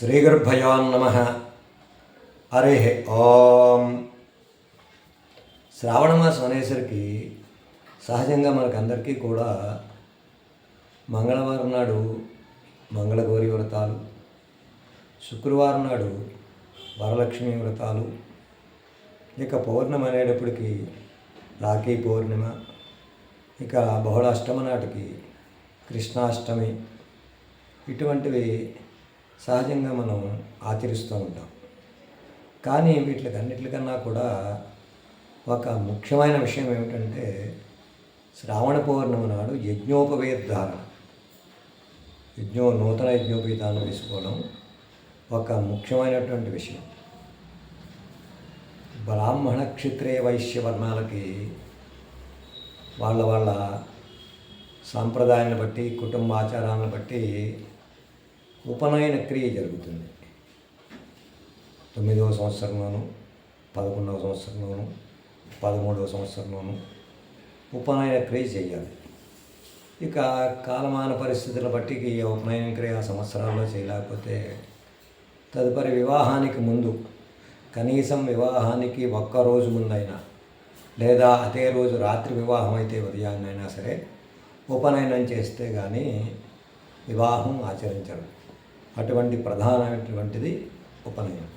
శ్రీగర్భయో నమ. హరి ఓం. శ్రావణ మాసం అనేసరికి సహజంగా మనకందరికీ కూడా మంగళవారం నాడు మంగళగౌరి వ్రతాలు శుక్రవారం నాడు వరలక్ష్మి వ్రతాలు ఇక పౌర్ణమి అనేటప్పటికి రాఖీ పౌర్ణిమ ఇక బహుళాష్టమ నాటికి కృష్ణాష్టమి ఇటువంటివి సహజంగా మనం ఆచరిస్తూ ఉంటాం. కానీ వీటికి అన్నిటికన్నా కూడా ఒక ముఖ్యమైన విషయం ఏమిటంటే శ్రావణ పౌర్ణమి నాడు యజ్ఞోపవేద్ధారణ యజ్ఞో నూతన యజ్ఞోపేతాన్ని వేసుకోవడం ఒక ముఖ్యమైనటువంటి విషయం. బ్రాహ్మణ క్షత్రియ వైశ్య వర్ణాలకి వాళ్ళ వాళ్ళ సాంప్రదాయాన్ని బట్టి కుటుంబ ఆచారాలను బట్టి ఉపనయన క్రియ జరుగుతుంది. తొమ్మిదవ సంవత్సరంలోను పదకొండవ సంవత్సరంలోను పదమూడవ సంవత్సరంలోను ఉపనయన క్రియ చేయాలి. ఇక కాలమాన పరిస్థితుల బట్టి ఈ ఉపనయన క్రియ ఆ సంవత్సరాల్లో చేయలేకపోతే తదుపరి వివాహానికి ముందు కనీసం వివాహానికి ఒక్క రోజు ముందైనా లేదా అదే రోజు రాత్రి వివాహం అయితే ఉదయాన్నైనా సరే ఉపనయనం చేస్తే కానీ వివాహం ఆచరించరు. అటువంటి ప్రధానమైనటువంటిది ఉపనయనం.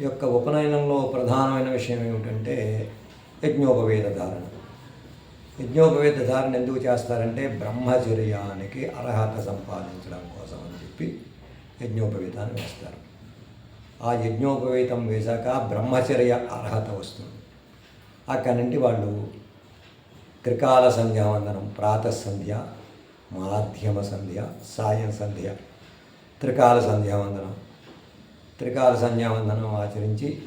ఈ యొక్క ఉపనయనంలో ప్రధానమైన విషయం ఏమిటంటే యజ్ఞోపవేద ధారణ. యజ్ఞోపవేద ధారణ ఎందుకు చేస్తారంటే బ్రహ్మచర్యానికి అర్హత సంపాదించడం కోసం అని చెప్పి యజ్ఞోపవేతాన్ని వేస్తారు. ఆ యజ్ఞోపవేతం వేశాక బ్రహ్మచర్య అర్హత వస్తుంది. అక్కడి నుండి వాళ్ళు త్రికాల సంధ్యావందనం ప్రాత సంధ్య మాధ్యమ సంధ్య సాయం సంధ్య త్రికాల సంధ్యావందనం. త్రికాల సంధ్యావందనం ఆచరించి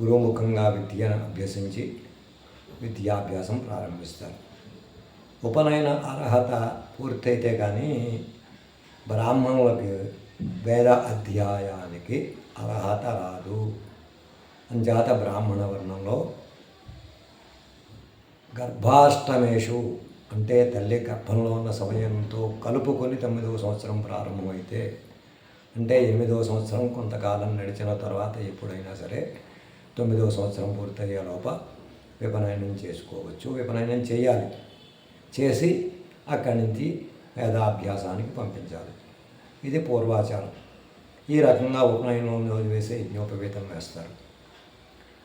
గురుముఖంగా విద్యను అభ్యసించి విద్యాభ్యాసం ప్రారంభిస్తారు. ఉపనయన అర్హత పూర్తయితే కానీ బ్రాహ్మణులకి వేద అధ్యాయానికి అర్హత రాదు. అంజాత బ్రాహ్మణ వర్ణంలో గర్భాష్టమేషు అంటే తల్లి గర్భంలో ఉన్న సమయంతో కలుపుకొని తొమ్మిదవ సంవత్సరం ప్రారంభమైతే అంటే ఎనిమిదవ సంవత్సరం కొంతకాలం నడిచిన తర్వాత ఎప్పుడైనా సరే తొమ్మిదవ సంవత్సరం పూర్తయ్యే లోప విపనయనం చేసుకోవచ్చు. విపనయనం చేయాలి. చేసి అక్కడి నుంచి వేదాభ్యాసానికి పంపించాలి. ఇది పూర్వాచారం. ఈ రకంగా ఉపనయనంలో వేసే యజ్ఞోపవీతం వేస్తారు.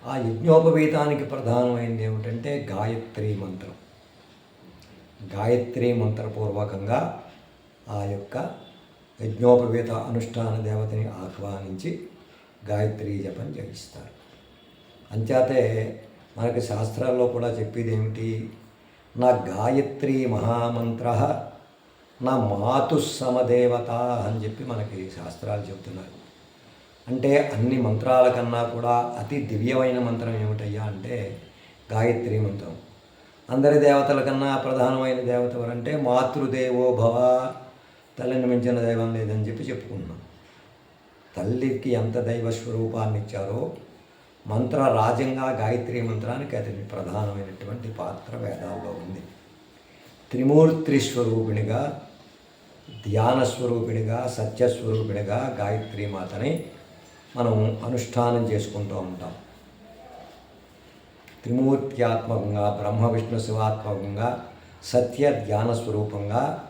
ఆ యజ్ఞోపవీతానికి ప్రధానమైనది ఏమిటంటే గాయత్రి మంత్రం. గాయత్రి మంత్రపూర్వకంగా ఆ యొక్క యజ్ఞోపవేత అనుష్ఠాన దేవతని ఆహ్వానించి గాయత్రి జపం చేయిస్తారు. అంచేతే మనకి శాస్త్రాల్లో కూడా చెప్పేది ఏమిటి నా గాయత్రి మహామంత్ర నా మాతు సమదేవత అని చెప్పి మనకి శాస్త్రాలు చెబుతున్నారు అంటే అన్ని మంత్రాల కన్నా కూడా అతి దివ్యమైన మంత్రం ఏమిటయ్యా అంటే గాయత్రి మంత్రం. అందరి దేవతల కన్నా ప్రధానమైన దేవత ఎవరంటే మాతృదేవో భవ తల్లిని మించిన దైవం లేదని చెప్పి చెప్పుకున్నాం. తల్లికి ఎంత దైవ స్వరూపాన్ని ఇచ్చారో మంత్ర రాజంగా గాయత్రి మంత్రానికి అతని ప్రధానమైనటువంటి పాత్ర వేదాల్లో ఉంది. త్రిమూర్తి స్వరూపిణిగా ధ్యాన స్వరూపిణిగా సత్యస్వరూపిణిగా గాయత్రి మాతని మనం అనుష్ఠానం చేసుకుంటూ ఉంటాం. త్రిమూర్త్యాత్మకంగా బ్రహ్మ విష్ణు శివాత్మకంగా సత్య ధ్యాన స్వరూపంగా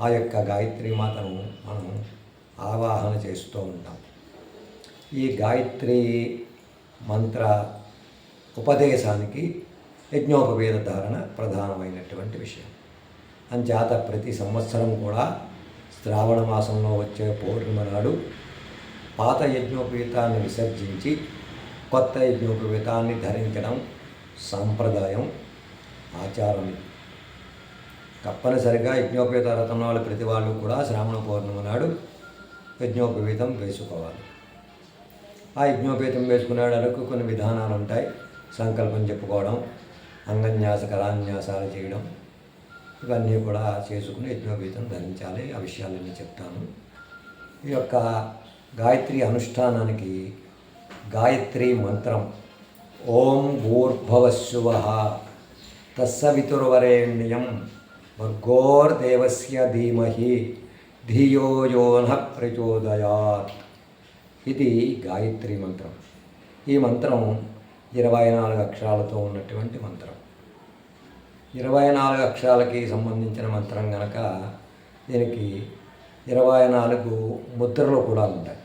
ఆ యొక్క గాయత్రి మాతను మనం ఆవాహన చేస్తూ ఉంటాం. ఈ గాయత్రి మంత్ర ఉపదేశానికి యజ్ఞోపవేద ధారణ ప్రధానమైనటువంటి విషయం. అంచేత ప్రతి సంవత్సరం కూడా శ్రావణ మాసంలో వచ్చే పౌర్ణిమ నాడు పాత యజ్ఞోపేతాన్ని విసర్జించి కొత్త యజ్ఞోపేతాన్ని ధరించడం సాంప్రదాయం ఆచారం తప్పనిసరిగా యజ్ఞోపేత రథం వాళ్ళు ప్రతి వాళ్ళు కూడా శ్రావణ పౌర్ణమి నాడు యజ్ఞోపవీతం వేసుకోవాలి. ఆ యజ్ఞోపేతం వేసుకునేడానికి కొన్ని విధానాలు ఉంటాయి. సంకల్పం చెప్పుకోవడం అంగన్యాస కళాన్యాసాలు చేయడం ఇవన్నీ కూడా చేసుకుని యజ్ఞోపేతం ధరించాలి. ఆ విషయాలన్నీ చెప్తాను. ఈ యొక్క గాయత్రి అనుష్ఠానానికి గాయత్రి మంత్రం ఓం భూర్భవశువ తస్సవితుర్వరేణ్యం భర్గోర్దేవస్య ధీమహి ధియో యోన ప్రచోదయాత్ ఇది గాయత్రి మంత్రం. ఈ మంత్రం ఇరవై నాలుగు అక్షరాలతో ఉన్నటువంటి మంత్రం. ఇరవై నాలుగు అక్షరాలకి సంబంధించిన మంత్రం కనుక దీనికి ఇరవై నాలుగు ముద్రలు కూడా ఉంటాయి.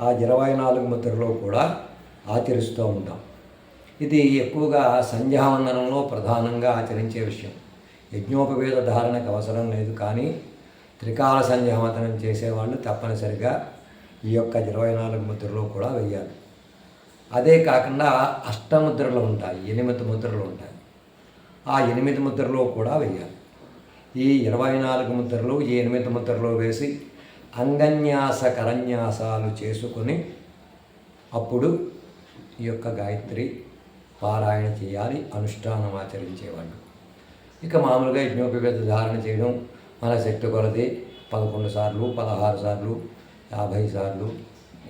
ఆ ఇరవై నాలుగు ముద్రలో కూడా ఆచరిస్తూ ఉంటాం. ఇది ఎక్కువగా సంధ్యావందనంలో ప్రధానంగా ఆచరించే విషయం. యజ్ఞోపవేద ధారణకు అవసరం లేదు. కానీ త్రికాల సంధ్యావందనం చేసేవాళ్ళు తప్పనిసరిగా ఈ యొక్క ఇరవై నాలుగు ముద్రలో కూడా వెయ్యాలి. అదే కాకుండా అష్టముద్రలు ఉంటాయి ఎనిమిది ముద్రలు ఉంటాయి. ఆ ఎనిమిది ముద్రలో కూడా వెయ్యాలి. ఈ ఇరవై నాలుగు ముద్రలు ఈ ఎనిమిది ముద్రలో వేసి అంగన్యాస కరన్యాసాలు చేసుకొని అప్పుడు ఈ యొక్క గాయత్రి పారాయణ చేయాలి అనుష్ఠానం ఆచరించేవాళ్ళు. ఇక మామూలుగా యజ్ఞోపవేత ధారణ చేయడం మన శక్తి కొలది పదకొండు సార్లు పదహారు సార్లు యాభై సార్లు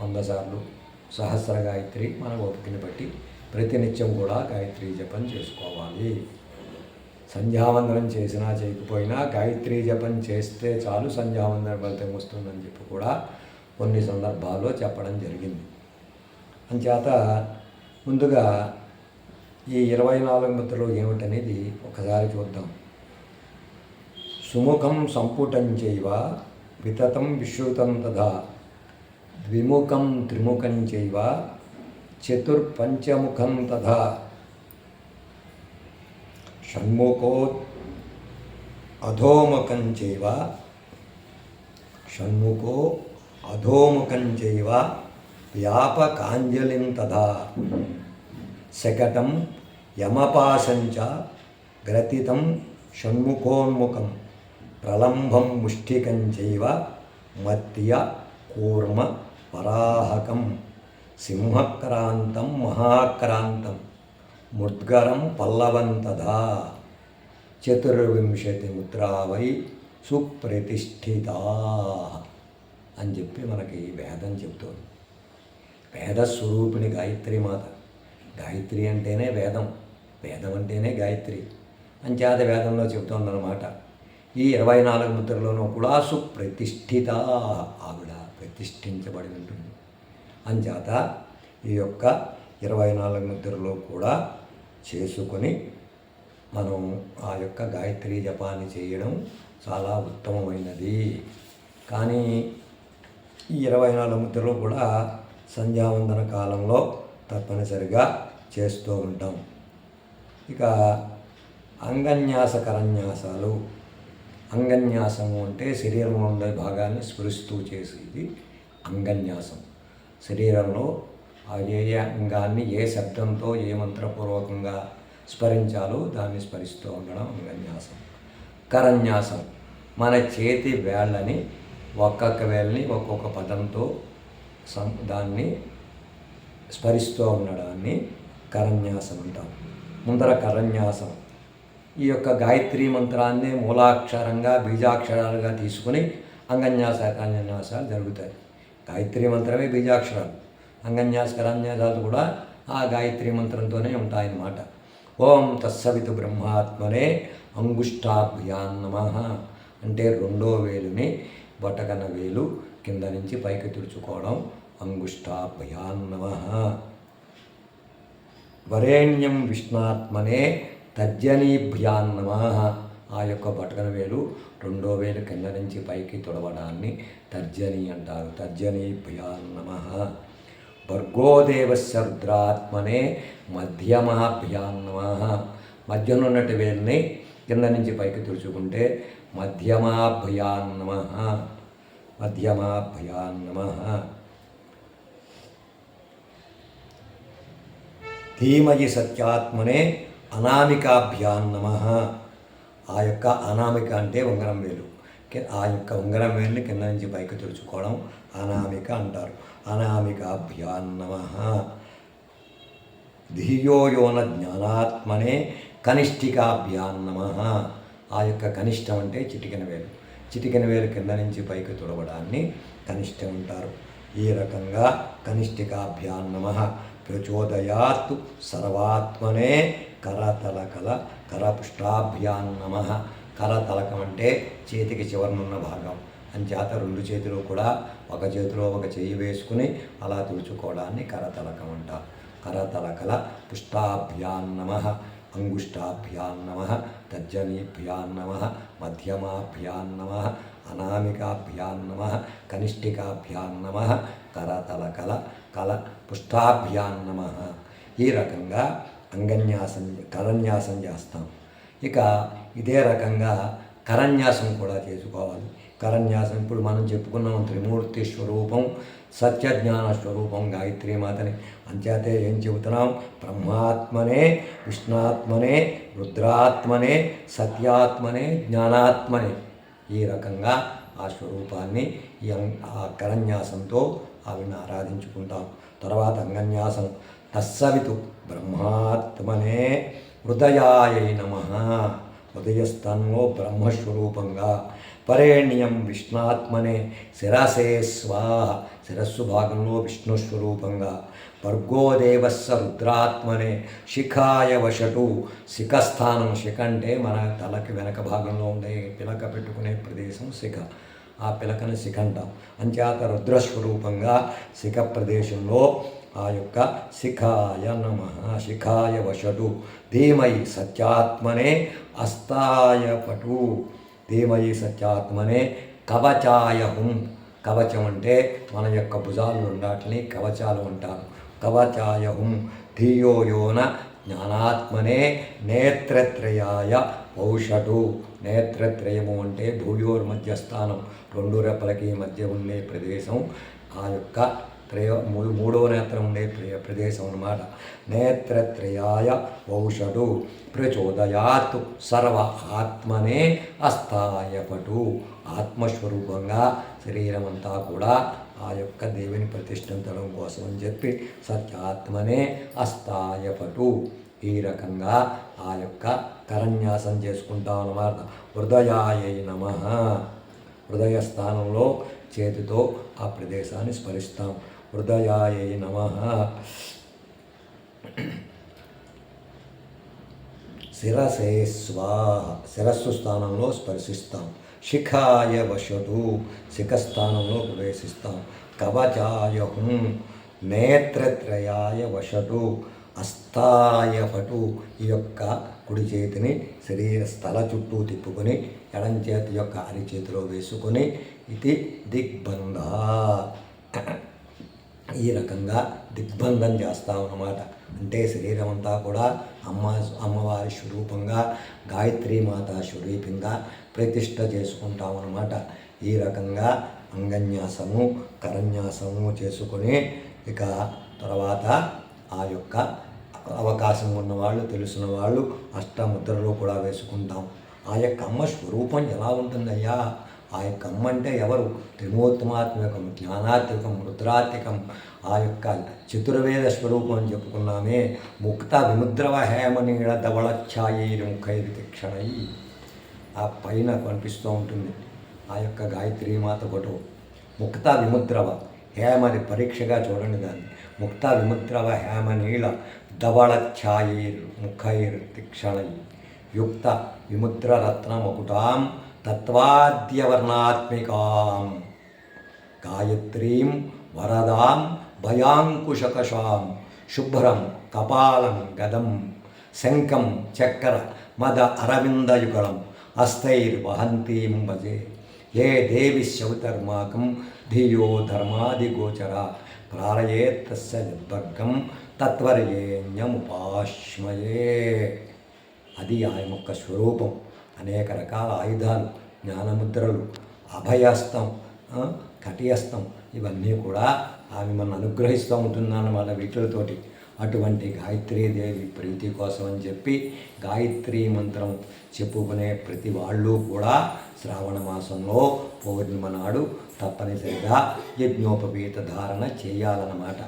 వంద సార్లు సహస్ర గాయత్రి మన ఓపికని బట్టి ప్రతినిత్యం కూడా గాయత్రి జపం చేసుకోవాలి. సంధ్యావందనం చేసినా చేయకపోయినా గాయత్రి జపం చేస్తే చాలు సంధ్యావందన ఫలితం వస్తుందని చెప్పి కూడా కొన్ని సందర్భాల్లో చెప్పడం జరిగింది. అంచేత ముందుగా ఈ ఇరవై నాలుగు ముద్రలో ఏమిటనేది ఒకసారి చూద్దాం. సుముఖం సంపుటం చైవ వితతం విశ్రుతం తథా. ద్విముఖం త్రిముఖం చైవ చతుర్పంచముఖం తథా. షణ్ముఖో అధోముఖం చైవ షణ్ముఖో అధోముఖం చైవ వ్యాపకాంజలిం తథా. శకటం యమపాశంచ గ్రతితం షణ్ముఖోన్ముఖం ప్రలంభం ముష్టికం చైవ మత్య కూర్మ పరాహకం సింహక్రాంతం మహాక్రాంతం ముద్గరం పల్లవం తథా చతుర్వింశతి ముద్రావై సుప్రతిష్ఠిత అని చెప్పి మనకి వేదం చెబుతోంది వేదస్వరూపిణి గాయత్రి మాత. గాయత్రి అంటేనే వేదం. వేదం అంటేనే గాయత్రి. పంచాద వేదంలో చెబుతోందన్నమాట. ఈ ఇరవై నాలుగు ముద్రలోనూ కూడా సుప్రతిష్ఠిత ఆవిడ ప్రతిష్ఠించబడి ఉంటుంది. అంచేత ఈ యొక్క ఇరవై నాలుగు ముద్రలో కూడా చేసుకొని మనం ఆ యొక్క గాయత్రి జపాన్ని చేయడం చాలా ఉత్తమమైనది. కానీ ఈ ఇరవై నాలుగు ముద్రలో కూడా సంధ్యావందన కాలంలో తప్పనిసరిగా చేస్తూ ఉంటాం. ఇక అంగన్యాస కరన్యాసాలు అంగన్యాసము అంటే శరీరంలో ఉండే భాగాన్ని స్ఫురిస్తూ చేసేది అంగన్యాసం. శరీరంలో ఆ ఏ ఏ అంగాన్ని ఏ శబ్దంతో ఏ మంత్రపూర్వకంగా స్మరించాలో దాన్ని స్మరిస్తూ ఉండడం అంగన్యాసం. కరన్యాసం మన చేతి వేళ్ళని ఒక్కొక్క వేళ్ళని ఒక్కొక్క పదంతో సం దాన్ని స్మరిస్తూ ఉండడాన్ని కరన్యాసం అంటాం ముందర కరన్యాసం. ఈ యొక్క గాయత్రి మంత్రాన్ని మూలాక్షరంగా బీజాక్షరాలుగా తీసుకుని అంగన్యాస కరన్యాసాలు జరుగుతాయి. గాయత్రి మంత్రమే బీజాక్షరాలు. అంగన్యాస కరన్యాసాలు కూడా ఆ గాయత్రి మంత్రంతోనే ఉంటాయన్నమాట. ఓం తత్సవితు బ్రహ్మాత్మనే అంగుష్టాభ్యాన్ నమ అంటే రెండో వేలుని బటగన వేలు కింద నుంచి పైకి తుడుచుకోవడం అంగుష్టాభ్యాన్ నమ వరేణ్యం విష్ణాత్మనే తర్జనీభ్యాన్నమ ఆ యొక్క బటకన వేలు రెండో వేలు కింద నుంచి పైకి తొడవడాన్ని తర్జని అంటారు. తర్జనీ నమ. భర్గోదేవస్య రుద్రాత్మనే మధ్యమాభ్యాన్నమ నమ. ఉన్నట్టు వేలుని కింద నుంచి పైకి తుడుచుకుంటే మధ్యమాభ్యాన్ నమ మధ్యమాభ్యాన్ నమ ధీమయి సత్యాత్మనే అనామికాభ్యాన్ నమ. ఆ యొక్క అనామిక అంటే ఉంగరం వేలు. ఆ యొక్క ఉంగరం వేలుని కింద నుంచి పైకి తుడుచుకోవడం అనామిక అంటారు. అనామికాభ్యాన్ నమ. ధియోయోన జ్ఞానాత్మనే కనిష్ఠికాభ్యాన్ నమ. ఆ యొక్క కనిష్టం అంటే చిటికెన వేలు. చిటికెన వేలు కింద నుంచి పైకి తుడవడాన్ని కనిష్టం అంటారు. ఈ రకంగా కనిష్ఠికాభ్యాన్ నమ. ప్రచోదయాత్ సర్వాత్మనే కరతలకల కరపుష్టాభ్యాన్ నమ. కరతలకం అంటే చేతికి చివరనున్న భాగం. అంచేత రెండు చేతులు కూడా ఒక చేతిలో ఒక చేయి వేసుకుని అలా తుడుచుకోవడాన్ని కరతలకం అంట. కరతలకల పుష్టాభ్యాన్ నమ. అంగుష్టాభ్యాన్ నమ. తర్జనీభ్యాన్ నమ. మధ్యమాభ్యాన్ నమ. అనామికాభ్యాన్ నమ. కనిష్ఠికాభ్యాన్ నమ. కరతలకల కల పుష్టాభ్యాన్ నమ. ఈ రకంగా అంగన్యాసం కరన్యాసం చేస్తాం. ఇక ఇదే రకంగా కరన్యాసం కూడా చేసుకోవాలి. కరన్యాసం ఇప్పుడు మనం చెప్పుకున్నాం త్రిమూర్తి స్వరూపం సత్యజ్ఞాన స్వరూపం గాయత్రి మాతని. అంచేతే ఏం చెబుతున్నాం? బ్రహ్మాత్మనే విష్ణాత్మనే రుద్రాత్మనే సత్యాత్మనే జ్ఞానాత్మనే. ఈ రకంగా ఆ స్వరూపాన్ని ఈ ఆ కరన్యాసంతో ఆవిడని ఆరాధించుకుంటాం. తర్వాత అంగన్యాసం. తస్సవితు బ్రహ్మాత్మనే హృదయాయ నమ. హృదయస్థానంలో బ్రహ్మస్వరూపంగా. పరేణ్యం విష్ణాత్మనే శిరసే స్వాహ. శిరస్సు భాగంలో విష్ణు స్వరూపంగా భర్గోదేవస్స రుద్రాత్మనే శిఖాయ వశటు. శిఖస్థానం శిఖ అంటే మన తలకి వెనక భాగంలో ఉండే పిలక పెట్టుకునే ప్రదేశం శిఖ. ఆ పిలకను శిఖ అంటాం అంచేత రుద్రస్వరూపంగా శిఖ ప్రదేశంలో ఆ యొక్క శిఖాయ నమ శిఖాయ వషటు ధీమయి సత్యాత్మనే అస్తాయ పటు. ధీమయి సత్యాత్మనే కవచాయ హుం కవచం అంటే మన యొక్క భుజాలు ఉండాటిని కవచాలు ఉంటారు కవచాయ హుం ధియో యోన జ్ఞానాత్మనే నేత్రత్రయాయ పౌషటు నేత్రత్రయము అంటే భూయోర్ మధ్య స్థానం రెండు రెప్పలకి మధ్య ఉండే ప్రదేశం ఆ యొక్క త్రయ మూడు నేత్రం ఉండే ప్రదేశం అన్నమాట. నేత్రత్రయాయ ఔషధు ప్రచోదయాత్ సర్వ ఆత్మనే అస్థాయపటు. ఆత్మస్వరూపంగా శరీరం అంతా కూడా ఆ యొక్క దేవిని ప్రతిష్ఠించడం కోసం అని చెప్పి సత్యాత్మనే అస్థాయపటు. ఈ రకంగా ఆ యొక్క కరన్యాసం చేసుకుంటాం అన్నమాట హృదయాయ నమ. హృదయ స్థానంలో చేతితో ఆ ప్రదేశాన్ని స్మరిస్తాం. హృదయాయ నమ. శిరసే స్వాహ. శిరస్సు స్థానంలో స్పర్శిస్తాం. శిఖాయ వశటు శిఖ స్థానంలో ప్రవేశిస్తాం. కవచాయ హుం. నేత్రత్రయాయ వశటు అస్థాయపటు ఈ యొక్క కుడి చేతిని శరీర స్థల చుట్టూ తిప్పుకొని ఎడం చేతి యొక్క అరిచేతిలో వేసుకొని ఇది దిగ్బంధ. ఈ రకంగా దిగ్బంధం చేస్తాం అన్నమాట అంటే శరీరం అంతా కూడా అమ్మ అమ్మవారి స్వరూపంగా గాయత్రీ మాత స్వరూపంగా ప్రతిష్ట చేసుకుంటాం అన్నమాట ఈ రకంగా అంగన్యాసము కరన్యాసము చేసుకొని ఇక తర్వాత ఆ యొక్క అవకాశం ఉన్నవాళ్ళు తెలిసిన వాళ్ళు అష్టముద్రలో కూడా వేసుకుంటాం ఆ యొక్క అమ్మ స్వరూపం ఎలా ఉంటుందయ్యా? ఆ యొక్క అమ్మ అంటే ఎవరు? త్రిమూర్తిమాత్మికం జ్ఞానాత్మకం రుద్రాత్మకం. ఆ యొక్క చతుర్వేద స్వరూపం అని చెప్పుకున్నామే. ముక్త విముద్రవ హేమనీళ ధవళఛాయి ముఖైరి తిక్షణై ఆ పైన కనిపిస్తూ ఉంటుంది ఆ యొక్క గాయత్రి మాత ఫోటో. ముక్త విముద్రవ హేమని పరీక్షగా చూడండి దాన్ని. ముక్త విముద్రవ హేమ నీళ ఛాయైర్ ముఖైర్ తిక్షణై యుక్త విముద్రరత్నముకుటాం తత్వాద్యవర్ణాత్మికాం గాయత్రీం వరదాం భయాంకుశకషాం శుభ్రం కపాలం గదం శంఖం చక్ర మద అరవిందయుగళం హస్తైర్వహంతీం భజే ఏ దేవి శౌతర్మాకం ధియో ధర్మాదిగోచర ప్రారయేత్ తస్య నిర్భర్గం అది ఆయన యొక్క స్వరూపం. అనేక రకాల ఆయుధాలు జ్ఞానముద్రలు అభయస్తం కటియస్తం ఇవన్నీ కూడా ఆమె మన అనుగ్రహిస్తూ ఉంటుందన్నమాట వీటితోటి. అటువంటి గాయత్రీదేవి ప్రీతి కోసం అని చెప్పి గాయత్రీ మంత్రం చెప్పుకునే ప్రతి వాళ్ళు కూడా శ్రావణ మాసంలో పౌర్ణిమ నాడు తప్పనిసరిగా యజ్ఞోపవీత ధారణ చేయాలన్నమాట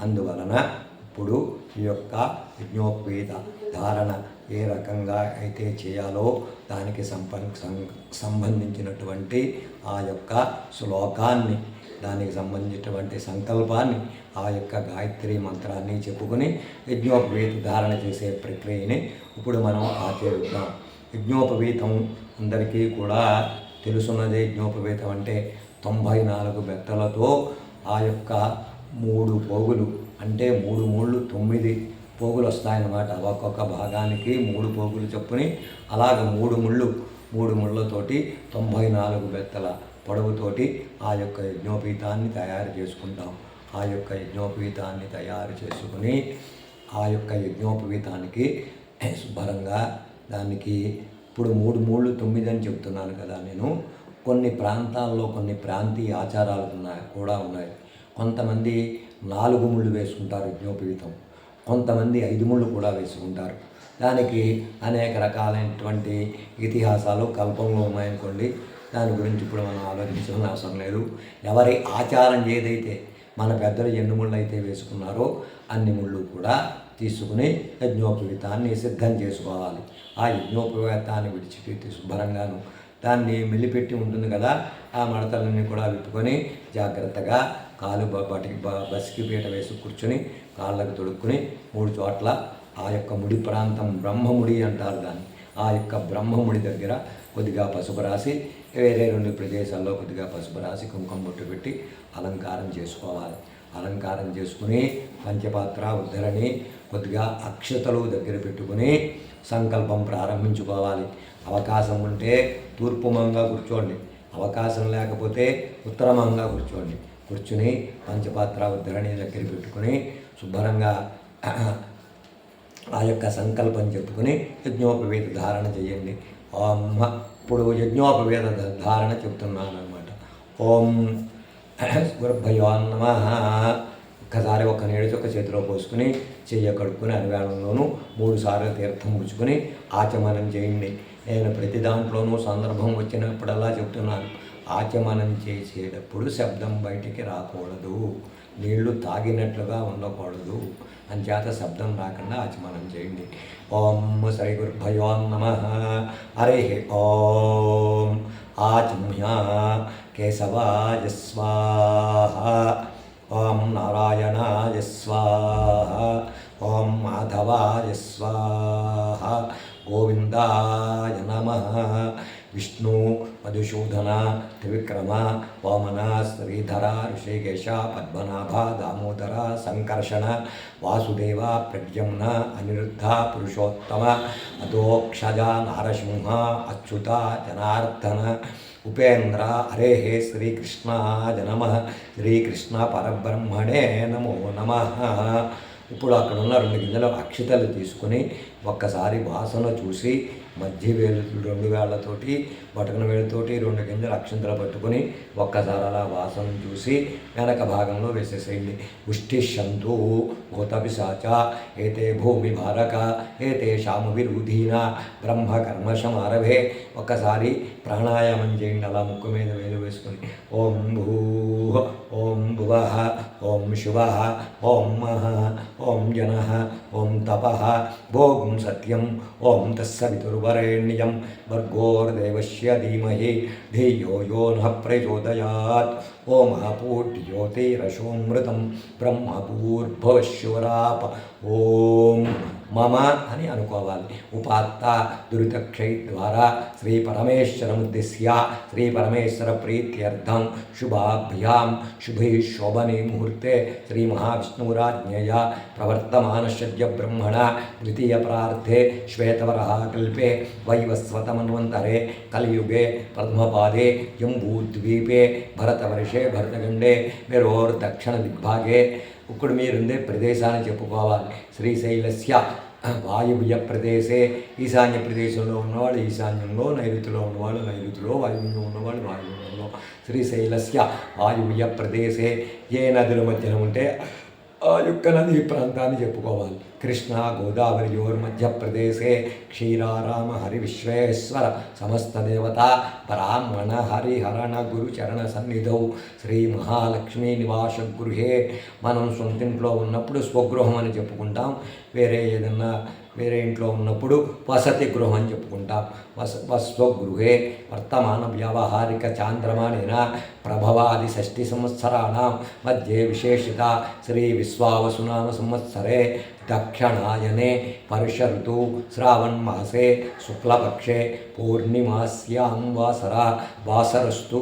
అందువలన ఇప్పుడు ఈ యొక్క యజ్ఞోపవీత ధారణ ఏ రకంగా అయితే చేయాలో దానికి సం- సంబంధించినటువంటి ఆ యొక్క శ్లోకాన్ని దానికి సంబంధించినటువంటి సంకల్పాన్ని ఆ యొక్క గాయత్రి మంత్రాన్ని చెప్పుకొని యజ్ఞోపవీత ధారణ చేసే ప్రక్రియని ఇప్పుడు మనం ఆచరిద్దాం. యజ్ఞోపవీతం అందరికీ కూడా తెలుసున్నదే జ్ఞోపవేతం అంటే తొంభై నాలుగు బెత్తలతో ఆ యొక్క మూడు పోగులు అంటే మూడు మూళ్ళు తొమ్మిది పోగులు వస్తాయన్నమాట. ఒక్కొక్క భాగానికి మూడు పోగులు చొప్పుని అలాగ మూడు ముళ్ళు మూడు ముళ్ళతోటి తొంభై నాలుగు బెత్తల పొడవుతోటి ఆ యొక్క యజ్ఞోపీతాన్ని తయారు చేసుకుంటాం. ఆ యొక్క యజ్ఞోపవీతాన్ని తయారు చేసుకుని ఆ యొక్క యజ్ఞోపవీతానికి శుభ్రంగా దానికి ఇప్పుడు మూడు మూడు తొమ్మిది అని చెప్తున్నాను కదా నేను. కొన్ని ప్రాంతాల్లో కొన్ని ప్రాంతీయ ఆచారాలు ఉన్నాయి కూడా ఉన్నాయి. కొంతమంది నాలుగు ముళ్ళు వేసుకుంటారు యజ్ఞోపవీతం కొంతమంది ఐదు ముళ్ళు కూడా వేసుకుంటారు. దానికి అనేక రకాలైనటువంటి ఇతిహాసాలు కల్పంలో ఉన్నాయనుకోండి. దాని గురించి ఇప్పుడు మనం ఆలోచించాల్సిన అవసరం లేదు. ఎవరి ఆచారం ఏదైతే మన పెద్దలు ఎన్ని ముళ్ళు అయితే వేసుకున్నారో అన్ని ముళ్ళు కూడా తీసుకుని యజ్ఞోపవీతాన్ని సిద్ధం చేసుకోవాలి. ఆ యజ్ఞోపవేతాన్ని విడిచిపెట్టి శుభ్రంగాను దాన్ని మెల్లిపెట్టి ఉంటుంది కదా ఆ మడతలన్నీ కూడా విప్పుకొని జాగ్రత్తగా కాలు బటికి బ- బసికి పీట వేసి కూర్చుని కాళ్ళకు తొడుక్కుని మూడు చోట్ల ఆ యొక్క ముడి ప్రాంతం బ్రహ్మముడి అంటారు దాన్ని. ఆ యొక్క బ్రహ్మముడి దగ్గర కొద్దిగా పసుపు రాసి వేరే రెండు ప్రదేశాల్లో కొద్దిగా పసుపు రాసి కుంకుమ బొట్టు పెట్టి అలంకారం చేసుకోవాలి. అలంకారం చేసుకుని పంచపాత్ర ఉద్ధరణి కొద్దిగా అక్షతలు దగ్గర పెట్టుకుని సంకల్పం ప్రారంభించుకోవాలి. అవకాశం ఉంటే తూర్పుమంగా కూర్చోండి. అవకాశం లేకపోతే ఉత్తరమంగా కూర్చోండి. కూర్చుని పంచపాత్ర ఉద్ధరణి దగ్గర పెట్టుకుని శుభ్రంగా ఆ యొక్క సంకల్పం చెప్పుకుని యజ్ఞోపవేద ధారణ చేయండి. ఓం ఇప్పుడు యజ్ఞోపవేద ధారణ చెప్తున్నాను అనమాట ఓం గుర్భయో నమ. ఒక్కసారి ఒక నీడ చొక్క చేతిలో పోసుకుని చెయ్య కడుక్కుని అనువేళంలోనూ మూడు సార్లు తీర్థం పుచ్చుకొని ఆచమనం చేయండి. నేను ప్రతి దాంట్లోనూ సందర్భం వచ్చినప్పుడల్లా చెప్తున్నాను. ఆచమనం చేసేటప్పుడు శబ్దం బయటికి రాకూడదు. నీళ్ళు తాగినట్లుగా ఉండకూడదు. అంచేత శబ్దం రాకుండా ఆచమనం చేయండి. ఓం శ్రీ గురుభయో నమ. హరి ఓం. ఆచమ్య కేశవాయ స్వాహ. ఓం నారాయణాయ స్వాహ ఓం మాధవాయ స్వాహ గోవిందాయ నమ. విష్ణు మధుసూదన త్రివిక్రమ వామన శ్రీధర ఋషికేశ పద్మనాభ దామోదర సంకర్షణ వాసుదేవ ప్రద్యుమ్న అనిరుద్ధ పురుషోత్తమ అదోక్షజ నారసింహ అచ్యుత జనార్దన ఉపేంద్ర హరే శ్రీకృష్ణాయ నమ. శ్రీకృష్ణ పరబ్రహ్మణే నమో నమ. ఇప్పుడు అక్కడ ఉన్న రెండు గింజలు అక్షతలు తీసుకొని ఒక్కసారి వాసన చూసి మధ్య వేలు రెండు వేళ్ళతోటి బటకన వేలుతోటి రెండు గింజలు అక్షంతలు పట్టుకొని ఒక్కసారి అలా వాసన చూసి వెనక భాగంలో వేసేసేయండి. ఉష్టిషంతు భూతపిశాచ ఏతే భూమి భారక ఏతే శాము విరుధీన బ్రహ్మ కర్మశమారభే ఒక్కసారి ప్రాణాయామం చేయండి. అలా ముక్కు మీద వేలు వేసుకొని ఓం భూ ఓం భువ ఓం శువ ఓం మహ ఓం జన ఓం తప భోగం సత్యం ఓం తస్సవితుర్వరేణ్యం భర్గోర్దేవస్య ధీమహి ధియో యో నః ప్రచోదయాత్. ఓం అపూడ్యోతిరసోమృతం బ్రహ్మపూర్భవశివరాప. ఓం మమ అని అనుకోవాలి ఉపాత్త దురితక్షై ద్వారా శ్రీ పరమేశ్వరముద్దిశ్య శ్రీ పరమేశ్వర ప్రీత్యర్థం శుభాభ్యాం శుభే శోభనే ముహూర్తే శ్రీ మహావిష్ణురాజ్ఞయ ప్రవర్తమానశద్య బ్రహ్మణ ద్వితీయ ప్రార్థే శ్వేతవరः కల్పే వైవస్వతమన్వంతరే కలియుగే ప్రథమపాదే జంబూద్వీపే భరతవర్షే భరతగండే మెరోర్దక్షిణ దిగ్భాగే ఇప్పుడు మీరుండే ప్రదేశాన్ని చెప్పుకోవాలి. శ్రీశైలస్య వాయువ్య ప్రదేశే. ఈశాన్య ప్రదేశంలో ఉన్నవాళ్ళు ఈశాన్యంలో నైరుతిలో ఉన్నవాళ్ళు నైరుతిలో వాయువ్యంలో ఉన్నవాళ్ళు వాయువ్యంలో. శ్రీశైలస్య వాయువ్య ప్రదేశే. ఏ నదుల మధ్యన ఉంటే ఆ యొక్క నది ప్రాంతాన్ని చెప్పుకోవాలి. కృష్ణా గోదావరి యోర్ మధ్యప్రదేశే క్షీరారామ హరి విశ్వేశ్వర సమస్త దేవత బ్రాహ్మణ హరిహరణ గురుచరణ సన్నిధౌ శ్రీ మహాలక్ష్మీ నివాస గృహే. మనం సొంతింట్లో ఉన్నప్పుడు స్వగృహం అని చెప్పుకుంటాం. వేరే ఏదన్నా వేరే ఇంట్లో ఉన్నప్పుడు వసతి గృహం అని చెప్పుకుంటాం. వస వస్వగృహే వర్తమాన వ్యావహారిక చాంద్రమానేన ప్రభవాది షష్ఠి సంవత్సరాణం మధ్య విశేషిత శ్రీ విశ్వావసునామ సంవత్సరే దక్షిణాయనే పరుష ఋతు శ్రావణమాసే శుక్లపక్షే పూర్ణిమాస్యాం వాసర వాసరస్తు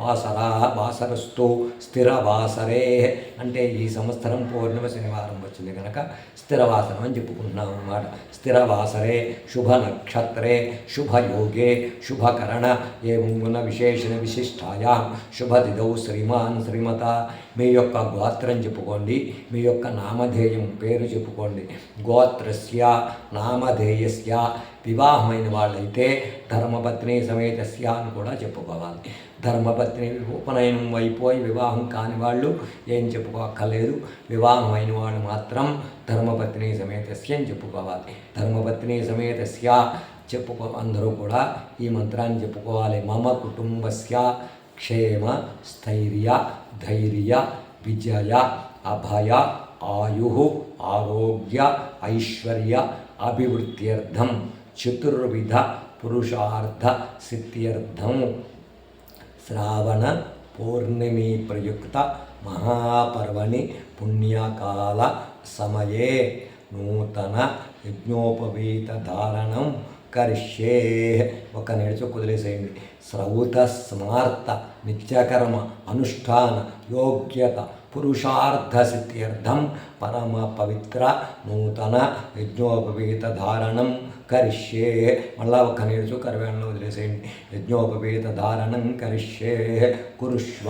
వాసర వాసరస్తు స్థిరవాసరే అంటే ఈ సంవత్సరం పూర్ణిమ శనివారం వచ్చింది కనుక స్థిరవాసనం అని చెప్పుకుంటున్నాం అన్నమాట. స్థిరవాసరే శుభ నక్షత్రే శుభయోగే శుభకరణ ఏమున్న విశేషణ విశిష్టాయాం శుభదిదౌ శ్రీమాన్ శ్రీమత. మీ యొక్క గోత్రం చెప్పుకోండి. మీ యొక్క నామధేయం పేరు చెప్పుకోండి. చెప్పుకోండి. గోత్రస్య నామధేయస్య వివాహమైన వాళ్ళైతే ధర్మపత్ని సమేతస్య అని కూడా చెప్పుకోవాలి. ధర్మపత్ని ఉపనయనం అయిపోయి వివాహం కాని వాళ్ళు ఏం చెప్పుకోక్కర్లేదు. వివాహం అయిన వాళ్ళు మాత్రం ధర్మపత్ని సమేతస్య అని చెప్పుకోవాలి. ధర్మపత్ని సమేతస్య చెప్పుకో అందరూ కూడా ఈ మంత్రాన్ని చెప్పుకోవాలి. మమ కుటుంబస్య క్షేమ స్థైర్య ధైర్య విజయ అభయ ఆయు ఆరోగ్య ఐశ్వర్య అభివృద్ధ్యర్థం చతుర్విధ పురుషార్థ సిద్ధ్యర్థం. శ్రావణ పౌర్ణమి ప్రయుక్త మహాపర్వణి పుణ్యకాల సమయే. నూతన యజ్ఞోపవీత ధారణం కరిష్యే. ఒక నిడిచి కుదిలేసేయండి శ్రౌత స్మార్త నిత్యకర్మ అనుష్ఠాన యోగ్యత పురుషార్థ సిద్ధ్యర్థం పరమ పవిత్ర నూతన యజ్ఞోపవీత ధారణం కరిష్యే మళ్ళా ఒక్క నేర్చు కరివేణలో వదిలేసేయండి. యజ్ఞోపవీత ధారణం కరిష్యే కురుష్వ.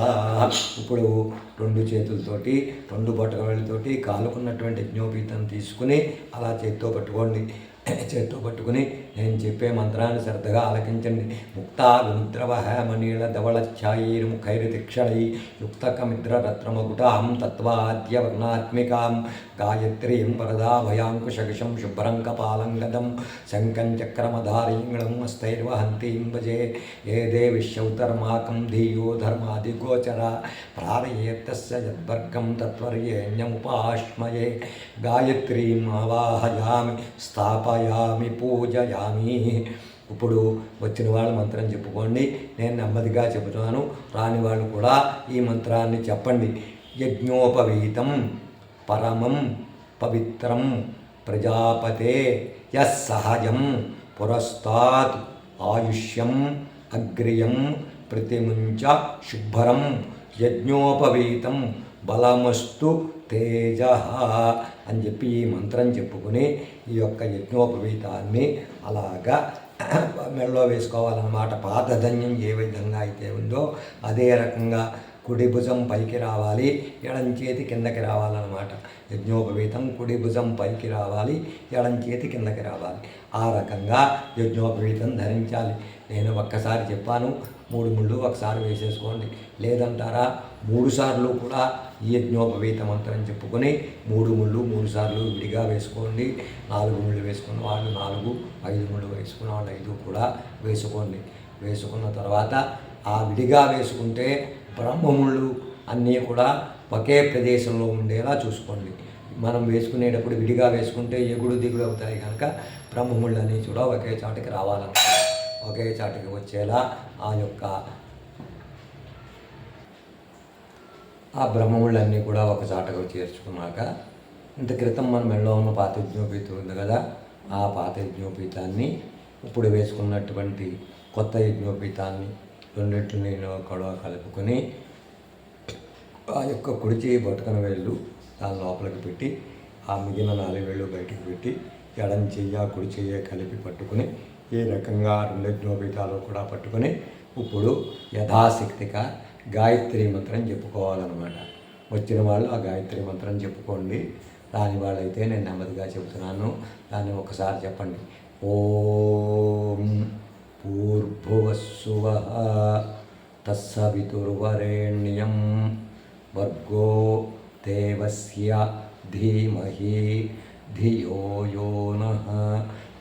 ఇప్పుడు రెండు చేతులతోటి రెండు బొట్టకవేళ్ళతోటి కాలుకున్నటువంటి యజ్ఞోపీతం తీసుకుని అలా చేతితో పట్టుకోండి. చేత్తో పట్టుకుని నేను చెప్పే మంత్రాన్ని శ్రద్ధగా ఆలకించండి. ముక్తా విముద్రవ హేమనీళ ధవళ ఛాయీర్ ముఖైర్ తిక్షణై యుక్తకమిద్ర రత్నమకుటాం తత్వాద్య వర్ణాత్మికాం. గాయత్రీం వరదాభయాంకుశకషం శుభ్రం కపాలం గదం. శంకం చక్రమధారీంగళం హస్తైర్వహంతీం భజే. ఏ దేవిశ్యౌతర్మాకం ధీయో ధర్మాదిగోచర ప్రారయేత్తస్య యద్వర్గం తత్వర్యేణ్యముపాశ్మయే గాయత్రీం ఆవాహయామి స్థాప స్థాపయామి పూజయామి. ఇప్పుడు వచ్చిన వాళ్ళు మంత్రం చెప్పుకోండి. నేను నెమ్మదిగా చెబుతున్నాను రాని వాళ్ళు కూడా ఈ మంత్రాన్ని చెప్పండి. యజ్ఞోపవీతం పరమం పవిత్రం ప్రజాపతే యస్సహజం పురస్తాత్ ఆయుష్యం అగ్రియం ప్రతిముంచ శుభ్రం యజ్ఞోపవీతం బలమస్తు తేజ అని చెప్పి ఈ మంత్రం చెప్పుకుని ఈ యొక్క యజ్ఞోపవీతాన్ని అలాగా మెడలో వేసుకోవాలన్నమాట. పాదధన్యం ఏ విధంగా అయితే ఉందో అదే రకంగా కుడి భుజం పైకి రావాలి ఎడం చేతి కిందకి రావాలన్నమాట. యజ్ఞోపవీతం కుడి భుజం పైకి రావాలి ఎడం చేతి కిందకి రావాలి. ఆ రకంగా యజ్ఞోపవీతం ధరించాలి. నేను ఒక్కసారి చెప్పాను మూడు ముళ్ళు ఒకసారి వేసేసుకోండి. లేదంటారా మూడు సార్లు కూడా ఈ యజ్ఞోపవీత మంత్రం చెప్పుకొని మూడు ముళ్ళు మూడు సార్లు విడిగా వేసుకోండి. నాలుగు ముళ్ళు వేసుకున్న వాళ్ళు నాలుగు ఐదు ముళ్ళు వేసుకున్న వాళ్ళు ఐదు కూడా వేసుకోండి. వేసుకున్న తర్వాత ఆ విడిగా వేసుకుంటే బ్రహ్మముళ్ళు అన్నీ కూడా ఒకే ప్రదేశంలో ఉండేలా చూసుకోండి. మనం వేసుకునేటప్పుడు విడిగా వేసుకుంటే ఎగుడు దిగుడు అవుతాయి కనుక బ్రహ్మముళ్ళు అనేవి కూడా ఒకే చాటుకి రావాలన్నమాట ఒకే చాటుకి వచ్చేలా ఆ యొక్క ఆ బ్రహ్మముళ్ళన్నీ కూడా ఒక చాటకు చేర్చుకున్నాక ఇంత క్రితం మన మెడలో ఉన్న పాత యజ్ఞోపీతం ఉంది కదా ఆ పాత యజ్ఞోపీతాన్ని ఇప్పుడు వేసుకున్నటువంటి కొత్త యజ్ఞోపీతాన్ని రెండింటిని కూడా కలుపుకొని ఆ యొక్క కుడిచి బతుకన వేళ్ళు దాని లోపలికి పెట్టి ఆ మిగిలిన నాలుగు వేళ్ళు బయటకు పెట్టి ఎడం చెయ్య కుడి చెయ్య కలిపి పట్టుకుని ఈ రకంగా రెండు పీఠాలు కూడా పట్టుకొని ఇప్పుడు యథాశక్తిగా గాయత్రి మంత్రం చెప్పుకోవాలన్నమాట. వచ్చిన వాళ్ళు ఆ గాయత్రి మంత్రం చెప్పుకోండి. రాని వాళ్ళైతే నేను నెమ్మదిగా చెబుతున్నాను. దాన్ని ఒకసారి చెప్పండి. ఓం భూర్భువస్సువ తస్సవితుర్వరేణ్యం వర్గో దేవస్య ధీమహి ధియో యో నః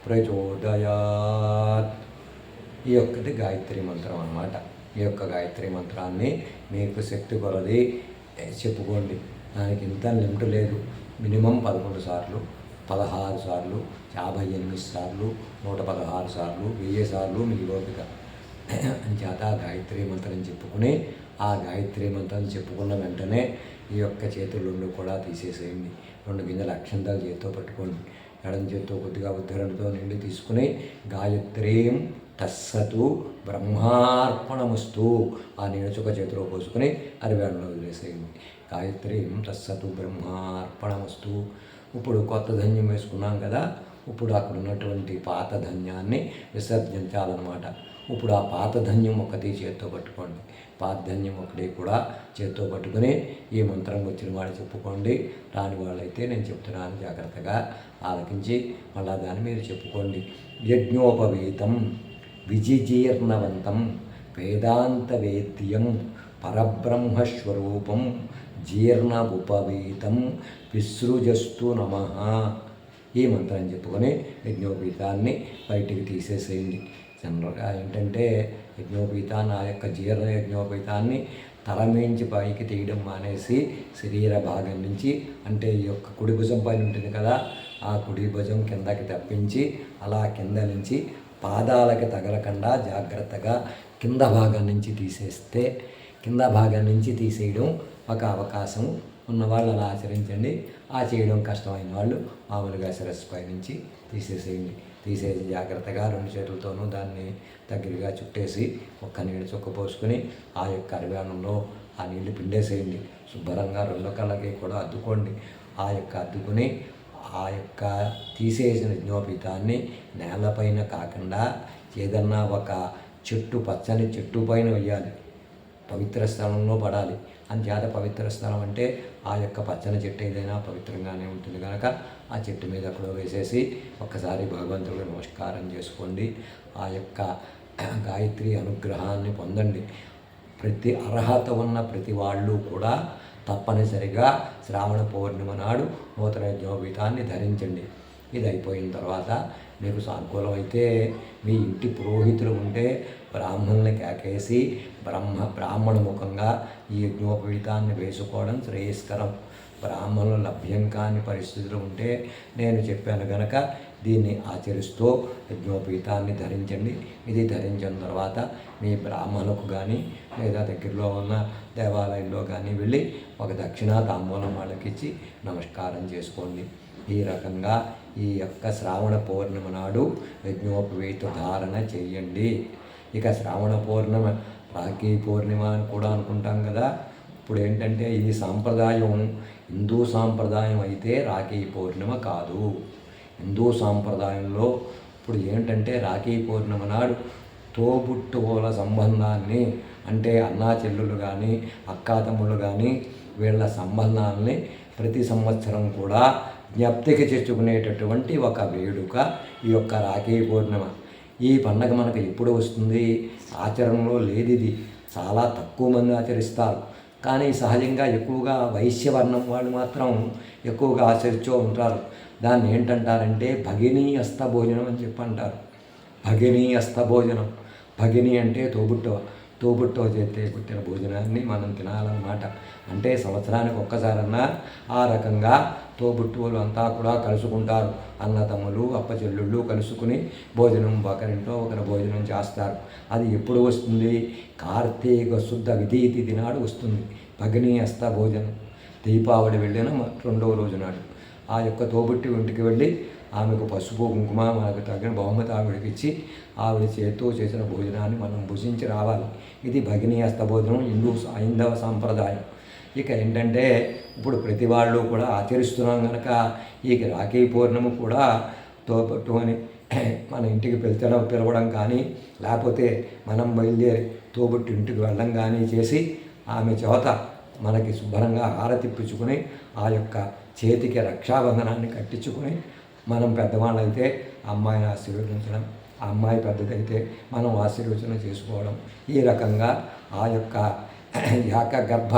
ప్రచోదయాత్. ఈ యొక్కది గాయత్రి మంత్రం అన్నమాట. ఈ యొక్క గాయత్రి మంత్రాన్ని మీకు శక్తి కొలది. చెప్పుకోండి. దానికి ఇంత లిమిట్ లేదు. మినిమం పదకొండు సార్లు పదహారు సార్లు యాభై ఎనిమిది సార్లు నూట పదహారు సార్లు వెయ్యి సార్లు మీ ఓపిక అంచేత గాయత్రి మంత్రం చెప్పుకుని ఆ గాయత్రి మంత్రం చెప్పుకున్న వెంటనే ఈ యొక్క చేతుల రెండు కూడా తీసేసేయండి. రెండు గింజల అక్షంతాలు చేతితో పట్టుకోండి. ఎడం చేత్తో కొద్దిగా ఉద్ధరణతో నిండి తీసుకుని గాయత్రీం తస్సతు బ్రహ్మార్పణముస్తూ ఆ నీడచుక చేతిలో పోసుకుని అరివేళలో వదిలేసేయండి. గాయత్రీం తస్సతు బ్రహ్మార్పణమస్తు. ఇప్పుడు కొత్త ధన్యం వేసుకున్నాం కదా ఇప్పుడు అక్కడ ఉన్నటువంటి పాత ధన్యాన్ని విసర్జించాలన్నమాట. ఇప్పుడు ఆ పాత ధన్యం ఒకటి చేత్తో పట్టుకోండి. పాత ధాన్యం ఒకటి కూడా చేత్తో పట్టుకుని ఈ మంత్రం వచ్చిన వాళ్ళు చెప్పుకోండి. రాని వాళ్ళైతే నేను చెప్తున్నాను జాగ్రత్తగా ఆలకించి మళ్ళా దాన్ని మీరు చెప్పుకోండి. యజ్ఞోపవీతం విజిజీర్ణవంతం వేదాంత వేద్యం పరబ్రహ్మస్వరూపం జీర్ణ ఉపవీతం విసృజస్తు నమ. ఈ మంత్రం చెప్పుకొని యజ్ఞోపీతాన్ని బయటికి తీసేసేయండి. జనరల్గా ఏంటంటే యజ్ఞోపీతాన్ని ఆ యొక్క జీర్ణ యజ్ఞోపీతాన్ని తలమేంచి పైకి తీయడం మానేసి శరీర భాగం నుంచి అంటే ఈ యొక్క కుడి భుజం పైన ఉంటుంది కదా ఆ కుడి భుజం కిందకి తప్పించి అలా కింద నుంచి పాదాలకి తగలకుండా జాగ్రత్తగా కింద భాగం నుంచి తీసేస్తే కింద భాగం నుంచి తీసేయడం ఒక అవకాశం ఉన్నవాళ్ళు అలా ఆచరించండి. ఆ చేయడం కష్టమైన వాళ్ళు మామూలుగా శిరస్సు పై నుంచి తీసేసేయండి. తీసేసి జాగ్రత్తగా రెండు చేతులతోనూ దాన్ని దగ్గరగా చుట్టేసి ఒక్క నీళ్ళు చుక్క పోసుకొని ఆ యొక్క అరివాణంలో ఆ నీళ్ళు పిండేసేయండి. శుభ్రంగా రెండు కళ్ళకి కూడా అద్దుకోండి. ఆ యొక్క అద్దుకుని ఆ యొక్క తీసేసిన జ్ఞాపితాన్ని నేలపైన కాకుండా ఏదన్నా ఒక చెట్టు పచ్చని చెట్టు పైన వేయాలి పవిత్ర స్థలంలో పడాలి. అంచేత పవిత్ర స్థలం అంటే ఆ యొక్క పచ్చని చెట్టు ఏదైనా పవిత్రంగానే ఉంటుంది కనుక ఆ చెట్టు మీద అక్కడ వేసేసి ఒక్కసారి భగవంతుడు నమస్కారం చేసుకోండి. ఆ యొక్క గాయత్రి అనుగ్రహాన్ని పొందండి. ప్రతి అర్హత ఉన్న ప్రతి వాళ్ళు కూడా తప్పనిసరిగా శ్రావణ పౌర్ణిమ నాడు నూతన యజ్ఞోపీతాన్ని ధరించండి. ఇది అయిపోయిన తర్వాత మీకు సానుకూలమైతే మీ ఇంటి పురోహితులు ఉంటే బ్రాహ్మణుల్ని కేకేసి బ్రహ్మ బ్రాహ్మణ ముఖంగా ఈ యజ్ఞోపవీతాన్ని వేసుకోవడం శ్రేయస్కరం. బ్రాహ్మణులు లభ్యం కాని పరిస్థితులు ఉంటే నేను చెప్పాను గనక దీన్ని ఆచరిస్తూ యజ్ఞోపీతాన్ని ధరించండి. ఇది ధరించిన తర్వాత మీ బ్రాహ్మణులకు కానీ లేదా దగ్గరలో ఉన్న దేవాలయంలో కానీ వెళ్ళి ఒక దక్షిణ తాంబూలం వాళ్ళకిచ్చి నమస్కారం చేసుకోండి. ఈ రకంగా ఈ యొక్క శ్రావణ పౌర్ణమి నాడు యజ్ఞోపవీత ధారణ చేయండి. ఇక శ్రావణ పౌర్ణమ రాఖీ పౌర్ణిమ అని కూడా అనుకుంటాం కదా. ఇప్పుడు ఏంటంటే ఈ సాంప్రదాయం హిందూ సాంప్రదాయం అయితే రాఖీ పౌర్ణిమ కాదు. హిందూ సాంప్రదాయంలో ఇప్పుడు ఏంటంటే రాఖీ పౌర్ణిమ నాడు తోబుట్టువుల సంబంధాన్ని అంటే అన్నా చెల్లులు కానీ అక్కా తమ్ముళ్ళు కానీ వీళ్ళ సంబంధాలని ప్రతి సంవత్సరం కూడా జ్ఞప్తికి చేసుకునేటటువంటి ఒక వేడుక ఈ యొక్క రాఖీ పూర్ణిమ. ఈ పండగ మనకు ఎప్పుడు వస్తుంది? ఆచరణలో లేదు ఇది చాలా తక్కువ మంది ఆచరిస్తారు. కానీ సహజంగా ఎక్కువగా వైశ్యవర్ణం వాళ్ళు మాత్రం ఎక్కువగా ఆచరిస్తూ ఉంటారు. దాన్ని ఏంటంటారంటే భగినీ అస్త భోజనం అని చెప్పి అంటారు భగినీ అస్త భోజనం. భగిని అంటే తోబుట్టవ. తోబుట్టో చేతే పుట్టిన భోజనాన్ని మనం తినాలన్నమాట. అంటే సంవత్సరానికి ఒక్కసారన్నా ఆ రకంగా తోబుట్టువులు అంతా కూడా కలుసుకుంటారు. అన్నతమ్ములు అప్పచెల్లుళ్ళు కలుసుకుని భోజనం ఒకరింట్లో ఒకరి భోజనం చేస్తారు. అది ఎప్పుడు వస్తుంది? కార్తీక శుద్ధ విధీతి దినాడు వస్తుంది. పగిని అస్త భోజనం. దీపావళి వెళ్ళిన రెండవ రోజు నాడు. ఆ యొక్క తోబుట్టి ఇంటికి వెళ్ళి ఆమెకు పసుపు కుంకుమ మనకు తగిన బహుమతి ఆవిడకి ఇచ్చి ఆవిడ చేతితో చేసిన భోజనాన్ని మనం భుజించి రావాలి. ఇది భగిని హస్తభోజనం హిందూ హైందవ సాంప్రదాయం. ఇక ఏంటంటే ఇప్పుడు ప్రతి వాళ్ళు కూడా ఆచరిస్తున్నాం కనుక ఈ రాఖీ పౌర్ణమి కూడా తోబట్టుకొని మన ఇంటికి పిలిచడం పిలవడం కానీ లేకపోతే మనం బయలుదేరి తోబుట్టు ఇంటికి వెళ్ళడం కానీ చేసి ఆమె చేత మనకి శుభ్రంగా హారతిప్పించుకుని ఆ యొక్క చేతికి రక్షాబంధనాన్ని కట్టించుకుని మనం పెద్దవాళ్ళైతే అమ్మాయిని ఆశీర్వదించడం ఆ అమ్మాయి పెద్దదైతే మనం ఆశీర్వచనం చేసుకోవడం. ఈ రకంగా ఆ యొక్క ఏకగర్భ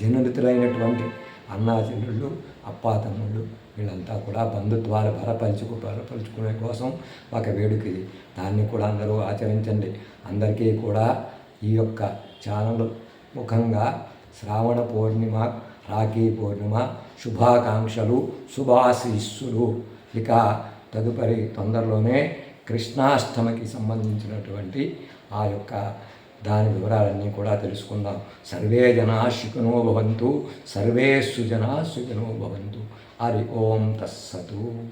జనుడితులైనటువంటి అన్నా చెల్లెళ్ళు అప్పాతమ్ముళ్ళు వీళ్ళంతా కూడా బంధుత్వాలు బలపరుచుకు బలపరుచుకునే కోసం ఒక వేడుక. ఇది దాన్ని కూడా అందరూ ఆచరించండి. అందరికీ కూడా ఈ యొక్క ఛానల్ ముఖంగా శ్రావణ పౌర్ణిమ రాఖీ పౌర్ణిమ శుభాకాంక్షలు శుభాశీస్సులు. ఇక తదుపరి తొందరలోనే కృష్ణాష్టమికి సంబంధించినటువంటి ఆ యొక్క దాని వివరాలన్నీ కూడా తెలుసుకుందాం. సర్వే జనా శుకనో భవంతు సర్వే సుజనా సుజనో భవంతు. హరి ఓం తస్సతు.